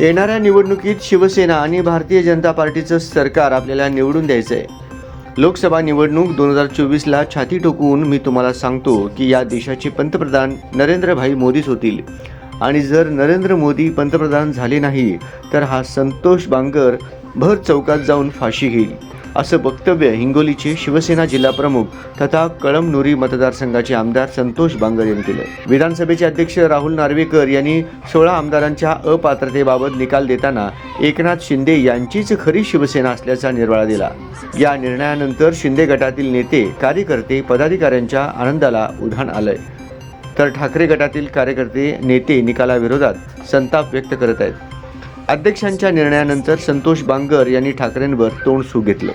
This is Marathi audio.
येणाऱ्या निवडणुकीत शिवसेना आणि भारतीय जनता पार्टीचं सरकार आपल्याला निवडून द्यायचं आहे लोकसभा निवडणूक दोन हजार चोवीसला छाती ठोकून मी तुम्हाला सांगतो की या देशाचे पंतप्रधान नरेंद्रभाई मोदीच होतील. आणि जर नरेंद्र मोदी पंतप्रधान झाले नाही तर हा संतोष बांगर भर चौकात जाऊन फाशी घेईल. असं वक्तव्य हिंगोलीचे शिवसेना जिल्हाप्रमुख तथा कळमनुरी मतदारसंघाचे आमदार संतोष बांगर यांनी केलं. विधानसभेचे अध्यक्ष राहुल नार्वेकर यांनी सोळा आमदारांच्या अपात्रतेबाबत निकाल देताना एकनाथ शिंदे यांचीच खरी शिवसेना असल्याचा निर्वाळा दिला. या निर्णयानंतर शिंदे गटातील नेते कार्यकर्ते पदाधिकाऱ्यांच्या आनंदाला उधाण आलंय. तर ठाकरे गटातील कार्यकर्ते नेते निकालाविरोधात संताप व्यक्त करत आहेत. अध्यक्षांच्या निर्णयानंतर संतोष बांगर यांनी ठाकरेंवर तोंड सू घेतलं.